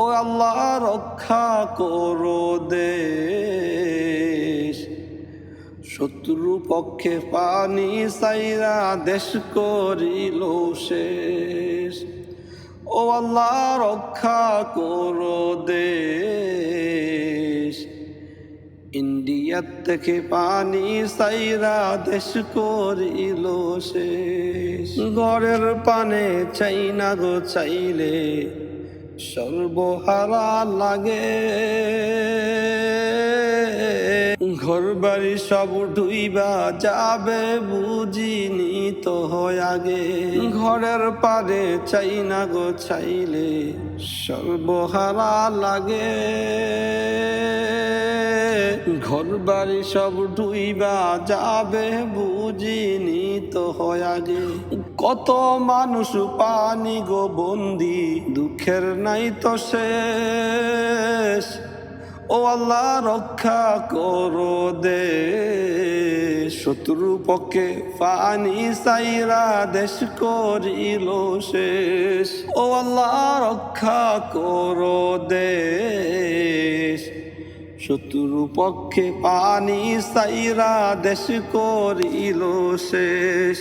ও আল্লাহ রক্ষা করো দেশ। শত্রু পক্ষে পানি সাইরা দেশ করিল শেষ। ও আল্লাহ রক্ষা করো দেশ। ইন্ডিয়ার থেকে পানি সাইরা দেশ করিল শেষ। ঘরের পানে চাই না গো চাইলে সর্বহারা লাগে। ঘর বাড়ি সব ডুইবা যাবে, বুঝিনি তো হয় আগে। ঘরের পারে চাই না গো চাইলে, সর্বহারা লাগে। ঘর বাড়ি সব ডুইবা যাবে, বুঝিনি তো হয় আগে। কত মানুষ পানি গো বন্দি, দুঃখের নাই তো শেষ। ও আল্লাহ, রক্ষা করো দে শত্রু পক্ষে পানি সাইরা দেশ করিল শেষ। ও আল্লাহ, রক্ষা করো দেশ। শত্রু পক্ষে পানি সাইরা দেশ করিল শেষ।